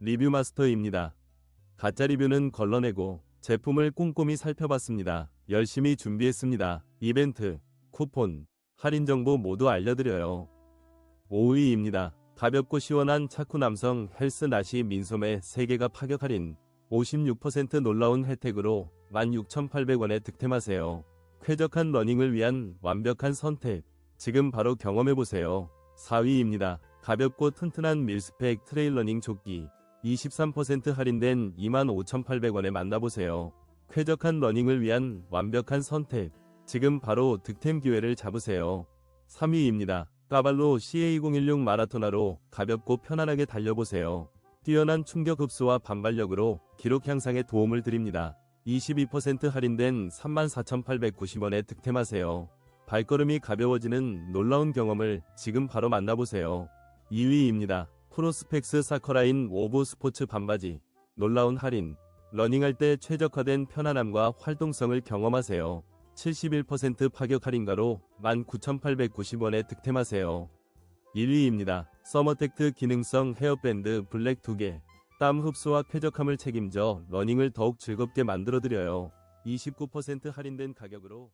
리뷰 마스터입니다. 가짜 리뷰는 걸러내고 제품을 꼼꼼히 살펴봤습니다. 열심히 준비했습니다. 이벤트, 쿠폰, 할인 정보 모두 알려드려요. 5위입니다. 가볍고 시원한 차쿠 남성 헬스 나시 민소매 3개가 파격 할인 56% 놀라운 혜택으로 16,800원에 득템하세요. 쾌적한 러닝을 위한 완벽한 선택. 지금 바로 경험해보세요. 4위입니다. 가볍고 튼튼한 밀스펙 트레일러닝 조끼 23% 할인된 25,800원에 만나보세요. 쾌적한 러닝을 위한 완벽한 선택. 지금 바로 득템 기회를 잡으세요. 3위입니다. 까발로 CA016 마라토나로 가볍고 편안하게 달려보세요. 뛰어난 충격 흡수와 반발력으로 기록 향상에 도움을 드립니다. 22% 할인된 34,890원에 득템하세요. 발걸음이 가벼워지는 놀라운 경험을 지금 바로 만나보세요. 2위입니다. 프로스펙스 사커라인 오브 스포츠 반바지. 놀라운 할인. 러닝할 때 최적화된 편안함과 활동성을 경험하세요. 71% 파격 할인가로 19,890원에 득템하세요. 1위입니다. 서머텍트 기능성 헤어밴드 블랙 2개. 땀 흡수와 쾌적함을 책임져 러닝을 더욱 즐겁게 만들어드려요. 29% 할인된 가격으로